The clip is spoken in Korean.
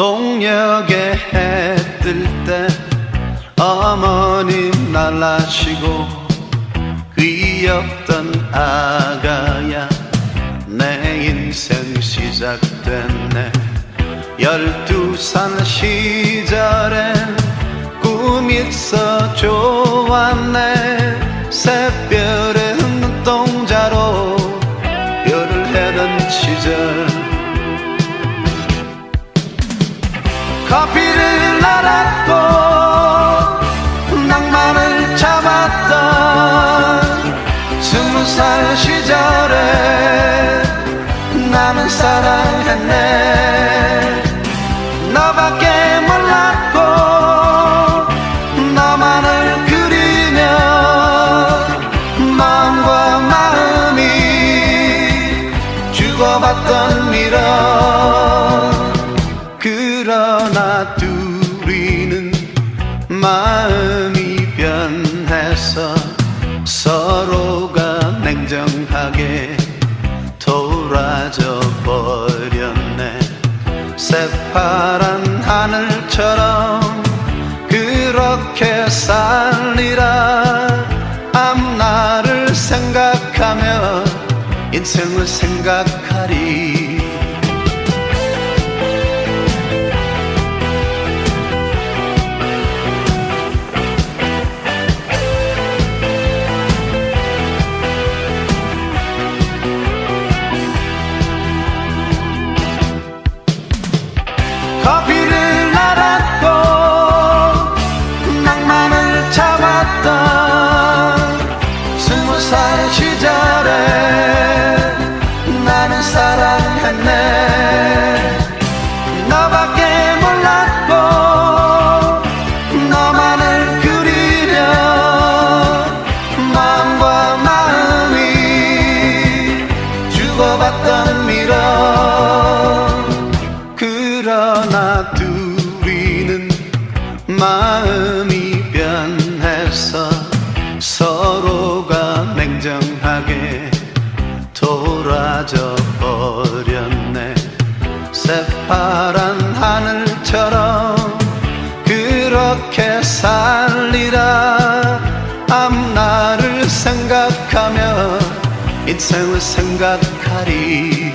저녁에 해뜰 때 어머님 날라시고 귀엽던 아가야 내 인생 시작됐네. 열두 살 시절엔 꿈이 있어 좋았네. 새별의 눈동자로 별을 해던 시절 커피를 날았고 낭만을 잡았던 스무 살 시절에 나는 사랑했네. 너밖에 몰랐고 너만을 그리며 마음과 마음이 주고받던 그러나 둘이는 마음이 변해서 서로가 냉정하게 돌아져 버렸네. 새파란 하늘처럼 그렇게 살리라. 앞날을 생각하며 인생을 생각하리 커피를 날았고 낭만을 돌아져 버렸네. 새파란 하늘처럼 그렇게 살리라. 앞날을 생각하며 인생을 생각하리